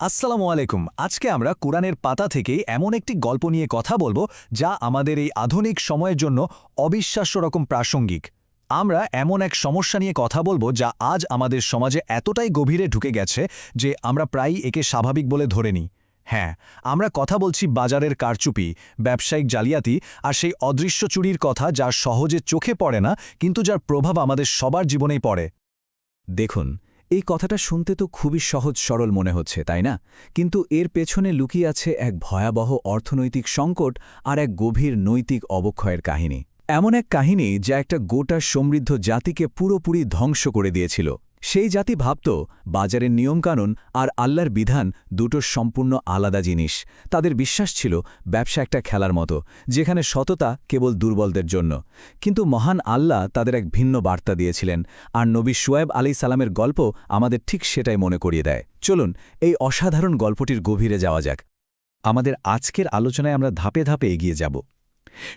আসসালামু আলাইকুম। আজকে আমরা কোরআনের পাতা থেকে এমন একটি গল্প নিয়ে কথা বলব যা আমাদের এই আধুনিক সময়ের জন্য অবিশ্বাস্য রকম প্রাসঙ্গিক। আমরা এমন এক সমস্যা নিয়ে কথা বলব যা আজ আমাদের সমাজে এতটাই গভীরে ঢুকে গেছে যে আমরা প্রায়ই একে স্বাভাবিক বলে ধরে নিই। হ্যাঁ আমরা কথা বলছি বাজারের কারচুপি, ব্যবসায়িক জালিয়াতি আর সেই অদৃশ্য চুরির কথা যা সহজে চোখে পড়ে না, কিন্তু যার প্রভাব আমাদের সবার জীবনেই পড়ে। দেখুন এই কথাটা শুনতে তো খুবই সহজ সরল মনে হচ্ছে, তাই না? কিন্তু এর পেছনে লুকিয়ে আছে এক ভয়াবহ অর্থনৈতিক সংকট আর এক গভীর নৈতিক অবক্ষয়ের কাহিনী। এমন এক কাহিনী যা একটা গোটা সমৃদ্ধ জাতিকে পুরোপুরি ধ্বংস করে দিয়েছিল। সেই জাতি ভাবত, বাজারের নিয়মকানুন আর আল্লাহর বিধান দুটো সম্পূর্ণ আলাদা জিনিস। তাদের বিশ্বাস ছিল, ব্যবসা একটা খেলার মতো, যেখানে সততা কেবল দুর্বলদের জন্য। কিন্তু মহান আল্লাহ তাদের এক ভিন্ন বার্তা দিয়েছিলেন, আর নবী শুয়েব আলি সালামের গল্প আমাদের ঠিক সেটাই মনে করিয়ে দেয়। চলুন, এই অসাধারণ গল্পটির গভীরে যাওয়া যাক। আমাদের আজকের আলোচনায় আমরা ধাপে ধাপে এগিয়ে যাব।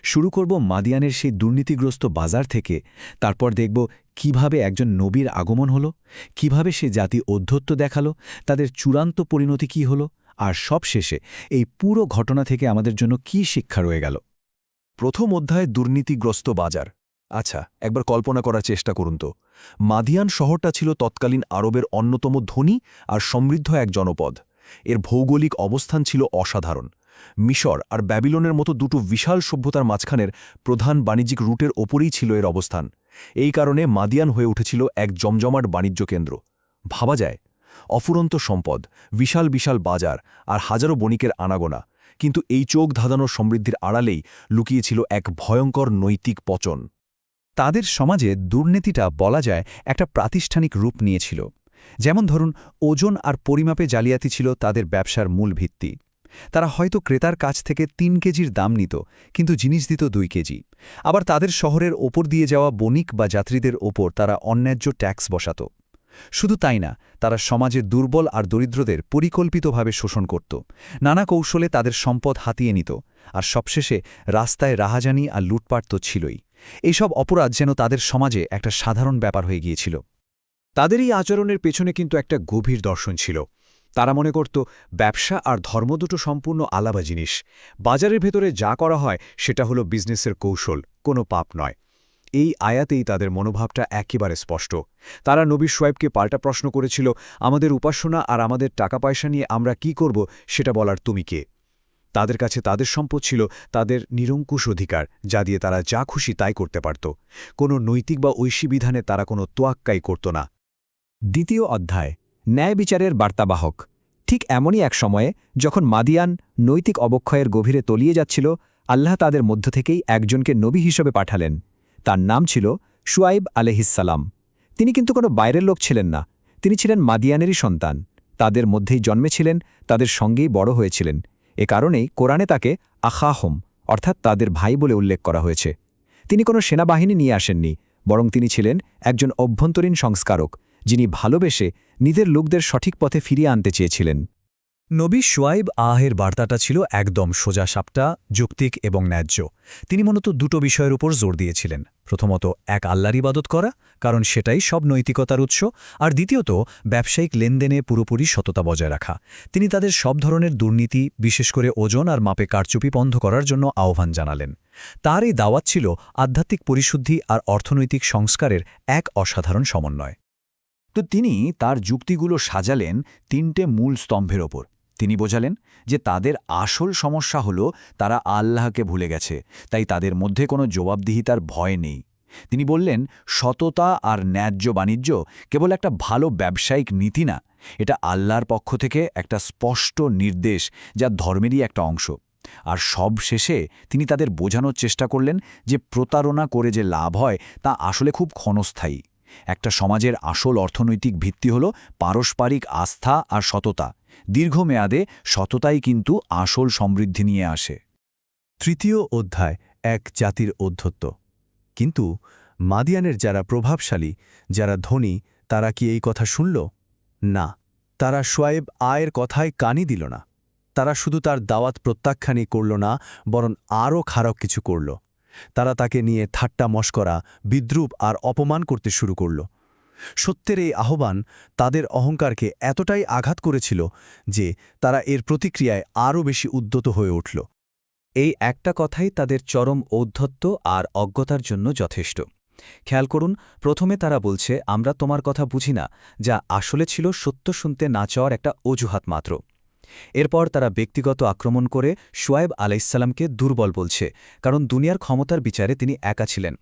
শুরু করব মাদিয়ানের সেই দুর্নীতিগ্রস্ত বাজার থেকে, তারপর দেখব কীভাবে একজন নবীর আগমন হল, কীভাবে সে জাতি অধ্যত্ব দেখাল, তাদের চূড়ান্ত পরিণতি কি হল, আর সবশেষে এই পুরো ঘটনা থেকে আমাদের জন্য কি শিক্ষা রয়ে গেল। প্রথম অধ্যায় দুর্নীতিগ্রস্ত বাজার। আচ্ছা একবার কল্পনা করার চেষ্টা করুন তো। মাদিয়ান শহরটা ছিল তৎকালীন আরবের অন্যতম ধনী আর সমৃদ্ধ এক জনপদ। এর ভৌগোলিক অবস্থান ছিল অসাধারণ। মিশর আর ব্যাবিলনের মতো দুটো বিশাল সভ্যতার মাঝখানের প্রধান বাণিজ্যিক রুটের ওপরেই ছিল এর অবস্থান। এই কারণে মাদিয়ান হয়ে উঠেছিল এক জমজমাট বাণিজ্য কেন্দ্র। ভাবা যায়, অফুরন্ত সম্পদ, বিশাল বিশাল বাজার আর হাজারো বণিকের আনাগোনা, কিন্তু এই চোখ ধাঁধানো সমৃদ্ধির আড়ালেই লুকিয়েছিল এক ভয়ঙ্কর নৈতিক পচন। তাদের সমাজে দুর্নীতিটা বলা যায় একটা প্রাতিষ্ঠানিক রূপ নিয়েছিল। যেমন ধরুন, ওজন আর পরিমাপে জালিয়াতি ছিল তাদের ব্যবসার মূল ভিত্তি। তারা হয়তো ক্রেতার কাছ থেকে তিন কেজির দাম নিত, কিন্তু জিনিস দিত দুই কেজি। আবার তাদের শহরের ওপর দিয়ে যাওয়া বণিক বা যাত্রীদের ওপর তারা অন্যায্য ট্যাক্স বসাত। শুধু তাই না, তারা সমাজের দুর্বল আর দরিদ্রদের পরিকল্পিতভাবে শোষণ করত। নানা কৌশলে তাদের সম্পদ হাতিয়ে নিত, আর সবশেষে রাস্তায় রাহাজানি আর লুটপাট তো ছিলই। এইসব অপরাধ যেন তাদের সমাজে একটা সাধারণ ব্যাপার হয়ে গিয়েছিল। তাদের এই আচরণের পেছনে কিন্তু একটা গভীর দর্শন ছিল। তারা মনে করত, ব্যবসা আর ধর্ম দুটো সম্পূর্ণ আলাদা জিনিস। বাজারের ভেতরে যা করা হয়, সেটা হলো বিজনেসের কৌশল, কোনো পাপ নয়। এই আয়াতেই তাদের মনোভাবটা একেবারে স্পষ্ট। তারা নবী সোয়েবকে পাল্টা প্রশ্ন করেছিল, আমাদের উপাসনা আর আমাদের টাকা পয়সা নিয়ে আমরা কি করব, সেটা বলার তুমি কে? তাদের কাছে তাদের সম্পদ ছিল তাদের নিরঙ্কুশ অধিকার, যা দিয়ে তারা যা খুশি তাই করতে পারত। কোনো নৈতিক বা ঐশী বিধানে তারা কোনো তোয়াক্কাই করত না। দ্বিতীয় অধ্যায় ন্যায় বিচারের বার্তাবাহক। ঠিক এমনই এক সময়ে যখন মাদিয়ান নৈতিক অবক্ষয়ের গভীরে তলিয়ে যাচ্ছিল, আল্লাহ তাদের মধ্য থেকেই একজনকে নবী হিসেবে পাঠালেন। তার নাম ছিল শুয়াইব আলহিসাল্লাম তিনি কিন্তু কোনো বাইরের লোক ছিলেন না। তিনি ছিলেন মাদিয়ানেরই সন্তান। তাদের মধ্যেই জন্মেছিলেন, তাদের সঙ্গেই বড় হয়েছিলেন। এ কারণেই কোরআনে তাকে আখাহম, অর্থাৎ তাদের ভাই বলে উল্লেখ করা হয়েছে। তিনি কোনো সেনাবাহিনী নিয়ে আসেননি, বরং তিনি ছিলেন একজন অভ্যন্তরীণ সংস্কারক। যিনি ভালোবেসে নিজের লোকদের সঠিক পথে ফিরিয়ে আনতে চেয়েছিলেন। নবী সোয়াইব আহের বার্তাটা ছিল একদম সোজা সাপটা, যুক্তিক এবং ন্যায্য। তিনি মূলত দুটো বিষয়ের উপর জোর দিয়েছিলেন। প্রথমত, এক আল্লাহর ইবাদত করা, কারণ সেটাই সব নৈতিকতার উৎস, আর দ্বিতীয়ত, ব্যবসায়িক লেনদেনে পুরোপুরি সততা বজায় রাখা। তিনি তাদের সব ধরনের দুর্নীতি, বিশেষ করে ওজন আর মাপে কারচুপি বন্ধ করার জন্য আহ্বান জানালেন। তার এই দাওয়াত ছিল আধ্যাত্মিক পরিশুদ্ধি আর অর্থনৈতিক সংস্কারের এক অসাধারণ সমন্বয়। তো তিনি তার যুক্তিগুলো সাজালেন তিনটে মূল স্তম্ভের ওপর। তিনি বোঝালেন যে তাদের আসল সমস্যা হল তারা আল্লাহকে ভুলে গেছে, তাই তাদের মধ্যে কোনো জবাবদিহিতার ভয় নেই। তিনি বললেন, সততা আর ন্যায্য বাণিজ্য কেবল একটা ভালো ব্যবসায়িক নীতি না, এটা আল্লাহর পক্ষ থেকে একটা স্পষ্ট নির্দেশ যা ধর্মেরই একটা অংশ। আর সব শেষে তিনি তাদের বোঝানোর চেষ্টা করলেন যে প্রতারণা করে যে লাভ হয় তা আসলে খুব ক্ষণস্থায়ী। একটা সমাজের আসল অর্থনৈতিক ভিত্তি হল পারস্পরিক আস্থা আর সততা। দীর্ঘমেয়াদে সততাই কিন্তু আসল সমৃদ্ধি নিয়ে আসে। তৃতীয় অধ্যায়, এক জাতির অধ্যত্ব। কিন্তু মাদিয়ানের যারা প্রভাবশালী, যারা ধনী, তারা কি এই কথা শুনল? না। তারা সোয়েব আয়ের কথায় কানি দিল না। তারা শুধু তার দাওয়াত প্রত্যাখ্যানই করল না, বরং আরও খারাপ কিছু করল। তারা তাকে নিয়ে ঠাট্টা মস্করা, বিদ্রুপ আর অপমান করতে শুরু করল। সত্যের এই আহ্বান তাদের অহংকারকে এতটাই আঘাত করেছিল যে তারা এর প্রতিক্রিয়ায় আরও বেশি উদ্যত হয়ে উঠল। এই একটা কথাই তাদের চরম ঔদ্ধত্য আর অজ্ঞতার জন্য যথেষ্ট। খেয়াল করুন, প্রথমে তারা বলছে, আমরা তোমার কথা বুঝি না, যা আসলে ছিল সত্য শুনতে না চাওয়ার একটা অজুহাত মাত্র। এরপর তারা ব্যক্তিগত আক্রমণ করে শোয়েব আলাইসাল্লামকে দুর্বল বলছে, কারণ দুনিয়ার ক্ষমতার বিচারে তিনি একা ছিলেন।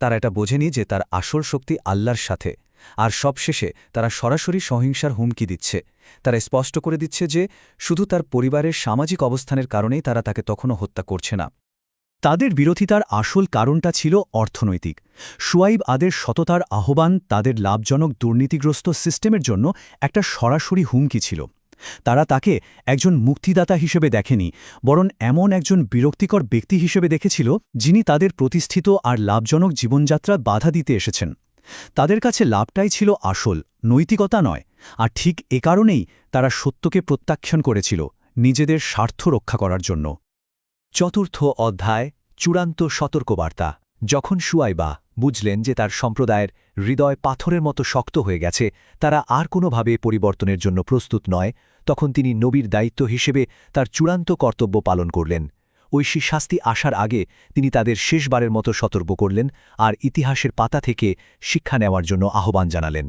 তারা এটা বোঝেনি যে তার আসল শক্তি আল্লাহর সাথে। আর সবশেষে তারা সরাসরি সহিংসার হুমকি দিচ্ছে। তারা স্পষ্ট করে দিচ্ছে যে শুধু তার পরিবারের সামাজিক অবস্থানের কারণেই তারা তাকে তখনও হত্যা করছে না। তাদের বিরোধিতার আসল কারণটা ছিল অর্থনৈতিক। সুয়াইব আদের সততার আহ্বান তাদের লাভজনক দুর্নীতিগ্রস্ত সিস্টেমের জন্য একটা সরাসরি হুমকি ছিল। তারা তাকে একজন মুক্তিদাতা হিসেবে দেখেনি, বরং এমন একজন বিরক্তিকর ব্যক্তি হিসেবে দেখেছিল যিনি তাদের প্রতিষ্ঠিত আর লাভজনক জীবনযাত্রা বাধা দিতে এসেছেন। তাদের কাছে লাভটাই ছিল আসল, নৈতিকতা নয়, আর ঠিক এ কারণেই তারা সত্যকে প্রত্যাখ্যান করেছিল নিজেদের স্বার্থ রক্ষা করার জন্য। চতুর্থ অধ্যায়, চূড়ান্ত সতর্কবার্তা। যখন সুয়াইবা বুঝলেন যে তার সম্প্রদায়ের হৃদয় পাথরের মতো শক্ত হয়ে গেছে, তারা আর কোনোভাবে পরিবর্তনের জন্য প্রস্তুত নয় তখন তিনি নবীর দায়িত্ব হিসেবে তার চূড়ান্ত কর্তব্য পালন করলেন। ঐশী শাস্তি আসার আগে তিনি তাদের শেষবারের মতো সতর্ক করলেন আর ইতিহাসের পাতা থেকে শিক্ষা নেওয়ার জন্য আহ্বান জানালেন।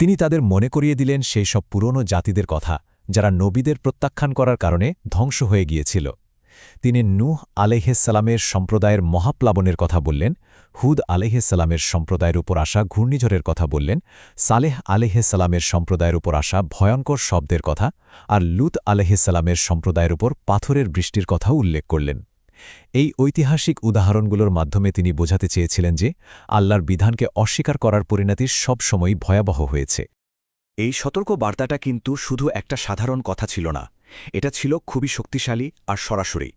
তিনি তাদের মনে করিয়ে দিলেন সেই সব পুরনো জাতিদের কথা, যারা নবীদের প্রত্যাখ্যান করার কারণে ধ্বংস হয়ে গিয়েছিল। তিনি নূহ আলেহেসালামের সম্প্রদায়ের মহাপ্লাবনের কথা বললেন, হুদ আলেহেসালামের সম্প্রদায়ের উপর আসা ঘূর্ণিঝড়ের কথা বললেন, সালেহ আলেহেসালামের সম্প্রদায়ের উপর আসা ভয়ঙ্কর শব্দের কথা আর লুত আলেহেসালামের সম্প্রদায়ের উপর পাথরের বৃষ্টির কথাও উল্লেখ করলেন। এই ঐতিহাসিক উদাহরণগুলোর মাধ্যমে তিনি বোঝাতে চেয়েছিলেন যে আল্লাহর বিধানকে অস্বীকার করার পরিণতি সবসময়ই ভয়াবহ হয়েছে। এই সতর্ক বার্তাটা কিন্তু শুধু একটা সাধারণ কথা ছিল না এটা ছিল খুবই শক্তিশালী আর সরাসরি।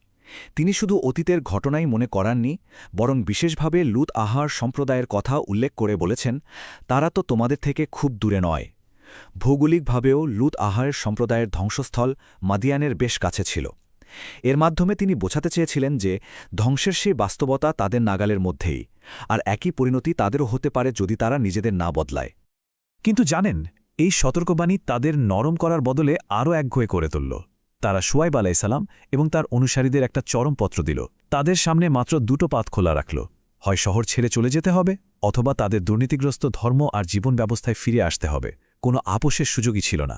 তিনি শুধু অতীতের ঘটনাই মনে করাননি, বরং বিশেষভাবে লুত আহার সম্প্রদায়ের কথা উল্লেখ করে বলেছেন, তারা তো তোমাদের থেকে খুব দূরে নয়। ভৌগোলিকভাবেও লুত আহারের সম্প্রদায়ের ধ্বংসস্থল মাদিয়ানের বেশ কাছে ছিল। এর মাধ্যমে তিনি বোঝাতে চেয়েছিলেন যে, ধ্বংসের সেই বাস্তবতা তাদের নাগালের মধ্যেই, আর একই পরিণতি তাদেরও হতে পারে যদি তারা নিজেদের না বদলায়। কিন্তু জানেন এই সতর্কবাণী তাদের নরম করার বদলে আরও একঘয়ে করে তুলল। তারা সুয়াইব আলাইসালাম এবং তার অনুসারীদের একটা চরম পত্র দিল। তাদের সামনে মাত্র দুটো পাত খোলা রাখল। হয় শহর ছেড়ে চলে যেতে হবে অথবা তাদের দুর্নীতিগ্রস্ত ধর্ম আর জীবন ব্যবস্থায় ফিরে আসতে হবে। কোনো আপোষের সুযোগই ছিল না।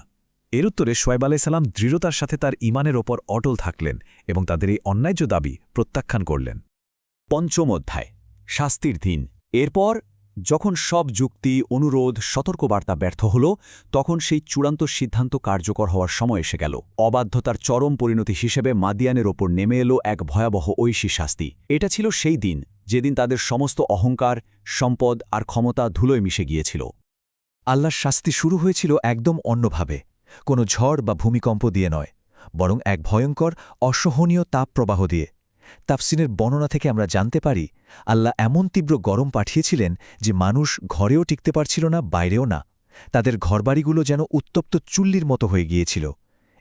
এর উত্তরে সোয়েব আলাইসাল্লাম দৃঢ়তার সাথে তার ইমানের ওপর অটল থাকলেন এবং তাদের এই অন্যায্য দাবি প্রত্যাখ্যান করলেন। পঞ্চম অধ্যায়, শাস্তির দিন। এরপর যখন সব যুক্তি, অনুরোধ, সতর্কবার্তা ব্যর্থ হল, তখন সেই চূড়ান্ত সিদ্ধান্ত কার্যকর হওয়ার সময় এসে গেল। অবাধ্যতার চরম পরিণতি হিসেবে মাদিয়ানের ওপর নেমে এলো এক ভয়াবহ ঐশী শাস্তি। এটা ছিল সেই দিন, যেদিন তাদের সমস্ত অহংকার, সম্পদ আর ক্ষমতা ধুলোয় মিশে গিয়েছিল। আল্লাহর শাস্তি শুরু হয়েছিল একদম অন্যভাবে, কোনো ঝড় বা ভূমিকম্প দিয়ে নয়, বরং এক ভয়ঙ্কর, অসহনীয় তাপপ্রবাহ দিয়ে। তাফসিনের বর্ণনা থেকে আমরা জানতে পারি, আল্লাহ এমন তীব্র গরম পাঠিয়েছিলেন যে মানুষ ঘরেও টিকতে পারছিল না, বাইরেও না। তাদের ঘরবাড়িগুলো যেন উত্তপ্ত চুল্লির মতো হয়ে গিয়েছিল।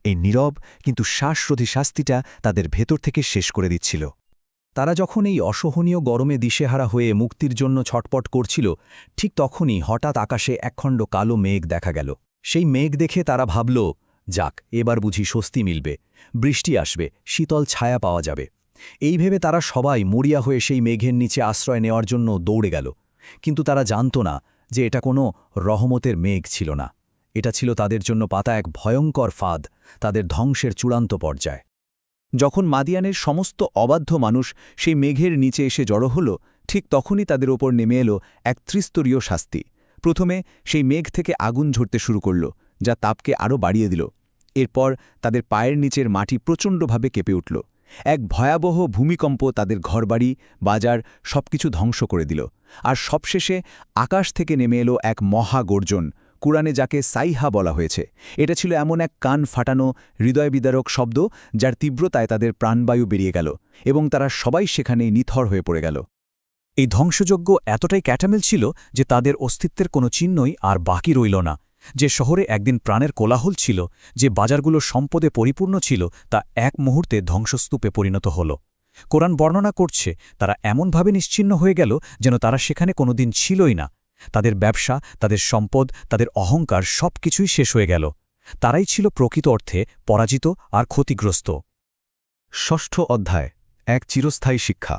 এই নীরব কিন্তু শ্বাসরোধী শাস্তিটা তাদের ভেতর থেকে শেষ করে দিচ্ছিল। তারা যখন এই অসহনীয় গরমে দিশেহারা হয়ে মুক্তির জন্য ছটপট করছিল, ঠিক তখনই হঠাৎ আকাশে একখণ্ড কালো মেঘ দেখা গেল। সেই মেঘ দেখে তারা ভাবল, যাক, এবার বুঝি স্বস্তি মিলবে। বৃষ্টি আসবে, শীতল ছায়া পাওয়া যাবে। এই ভেবে তারা সবাই মরিয়া হয়ে সেই মেঘের নিচে আশ্রয় নেওয়ার জন্য দৌড়ে গেল। কিন্তু তারা জানত না যে এটা কোনো রহমতের মেঘ ছিল না। এটা ছিল তাদের জন্য পাতা এক ভয়ঙ্কর ফাঁদ, তাদের ধ্বংসের চূড়ান্ত পর্যায়। যখন মাদিয়ানের সমস্ত অবাধ্য মানুষ সেই মেঘের নিচে এসে জড়ো হল, ঠিক তখনই তাদের ওপর নেমে এলো এক ত্রিস্তরীয় শাস্তি। প্রথমে সেই মেঘ থেকে আগুন ঝরতে শুরু করল, যা তাপকে আরও বাড়িয়ে দিল। এরপর তাদের পায়ের নিচের মাটি প্রচণ্ডভাবে কেঁপে উঠল। এক ভয়াবহ ভূমিকম্প তাদের ঘরবাড়ি, বাজার সবকিছু ধ্বংস করে দিল। আর সবশেষে আকাশ থেকে নেমে এলো এক মহা গর্জন কুরআনে যাকে সাইহা বলা হয়েছে। এটা ছিল এমন এক কান ফাটানো হৃদয়বিদারক শব্দ যার তীব্রতায় তাদের প্রাণবায়ু বেরিয়ে গেল এবং তারা সবাই সেখানেই নিথর হয়ে পড়ে গেল। এই ধ্বংসযজ্ঞ এতটাই ক্যাটামেল ছিল যে তাদের অস্তিত্বের কোনো চিহ্নই আর বাকি রইল না। যে শহরে একদিন প্রাণের কোলাহল ছিল, যে বাজারগুলো সম্পদে পরিপূর্ণ ছিল, তা এক মুহূর্তে ধ্বংসস্তূপে পরিণত হল। কোরআন বর্ণনা করছে, তারা এমনভাবে নিশ্চিন্ন হয়ে গেল যেন তারা সেখানে কোনোদিন ছিলই না। তাদের ব্যবসা, তাদের সম্পদ, তাদের অহংকার সবকিছুই শেষ হয়ে গেল। তারাই ছিল প্রকৃত অর্থে পরাজিত আর ক্ষতিগ্রস্ত। ষষ্ঠ অধ্যায়, এক চিরস্থায়ী শিক্ষা।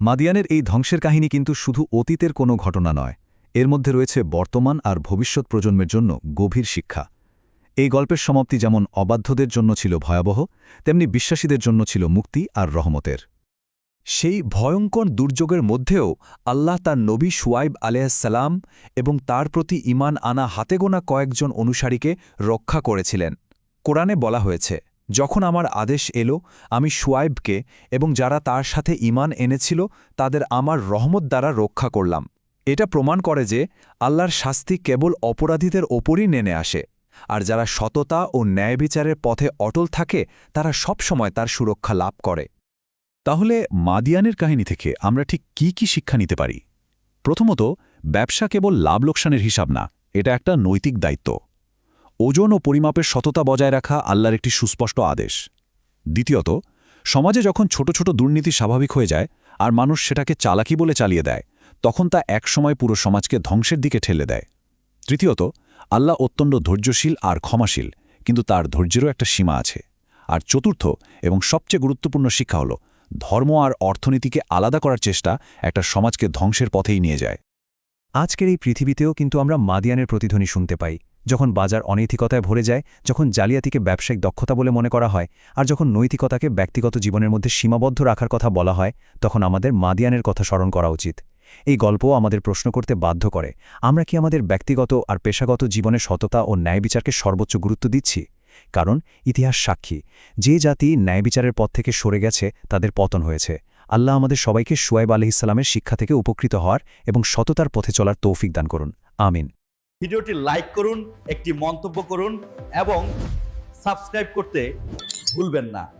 মাদিয়ানের এই ধ্বংসের কাহিনী কিন্তু শুধু অতীতের কোনো ঘটনা নয় এর মধ্যে রয়েছে বর্তমান আর ভবিষ্যৎ প্রজন্মের জন্য গভীর শিক্ষা। এই গল্পের সমাপ্তি যেমন অবাধ্যদের জন্য ছিল ভয়াবহ, তেমনি বিশ্বাসীদের জন্য ছিল মুক্তি আর রহমতের। সেই ভয়ঙ্কর দুর্যোগের মধ্যেও আল্লাহ তার নবী সুয়াইব আলাইসাল্লাম এবং তার প্রতি ইমান আনা হাতে গোনা কয়েকজন অনুসারীকে রক্ষা করেছিলেন। কোরআনে বলা হয়েছে, যখন আমার আদেশ এলো, আমি সুয়াইবকে এবং যারা তার সাথে ইমান এনেছিল, তাদের আমার রহমত দ্বারা রক্ষা করলাম। এটা প্রমাণ করে যে আল্লাহর শাস্তি কেবল অপরাধীদের ওপরই নেমে আসে। আর যারা সততা ও ন্যায় বিচারের পথে অটল থাকে, তারা সবসময় তার সুরক্ষা লাভ করে। তাহলে মাদিয়ানের কাহিনী থেকে আমরা ঠিক কি কি শিক্ষা নিতে পারি? প্রথমত, ব্যবসা কেবল লাভ লোকসানের হিসাব না, এটা একটা নৈতিক দায়িত্ব। ওজন ও পরিমাপের সততা বজায় রাখা আল্লাহর একটি সুস্পষ্ট আদেশ। দ্বিতীয়ত, সমাজে যখন ছোট ছোট দুর্নীতি স্বাভাবিক হয়ে যায়, আর মানুষ সেটাকে চালাকি বলে চালিয়ে দেয় তখন তা একসময় পুরো সমাজকে ধ্বংসের দিকে ঠেলে দেয়। তৃতীয়ত, আল্লাহ অত্যন্ত ধৈর্যশীল আর ক্ষমাশীল, কিন্তু তার ধৈর্যেরও একটা সীমা আছে। আর চতুর্থ এবং সবচেয়ে গুরুত্বপূর্ণ শিক্ষা হল, ধর্ম আর অর্থনীতিকে আলাদা করার চেষ্টা একটা সমাজকে ধ্বংসের পথেই নিয়ে যায়। আজকের এই পৃথিবীতেও কিন্তু আমরা মাদিয়ানের প্রতিধ্বনি শুনতে পাই, যখন বাজার অনৈতিকতায় ভরে যায়, যখন জালিয়াতিকে ব্যবসায়িক দক্ষতা বলে মনে করা হয়, আর যখন নৈতিকতাকে ব্যক্তিগত জীবনের মধ্যে সীমাবদ্ধ রাখার কথা বলা হয়, তখন আমাদের মাদিয়ানের কথা স্মরণ করা উচিত। এই গল্প আমাদের প্রশ্ন করতে বাধ্য করে। আমরা কি আমাদের ব্যক্তিগত আর পেশাগত জীবনে সততা ও ন্যায় বিচারকে সর্বোচ্চ গুরুত্ব দিচ্ছি? কারণ ইতিহাস সাক্ষী। যে জাতি ন্যায় বিচারের পথ থেকে সরে গেছে, তাদের পতন হয়েছে। আল্লাহ আমাদের সবাইকে সুয়াইব আলহিসাল্লামের শিক্ষা থেকে উপকৃত হওয়ার এবং সততার পথে চলার তৌফিক দান করুন। আমিন। ভিডিওটি লাইক করুন, একটি মন্তব্য করুন এবং সাবস্ক্রাইব করতে ভুলবেন না।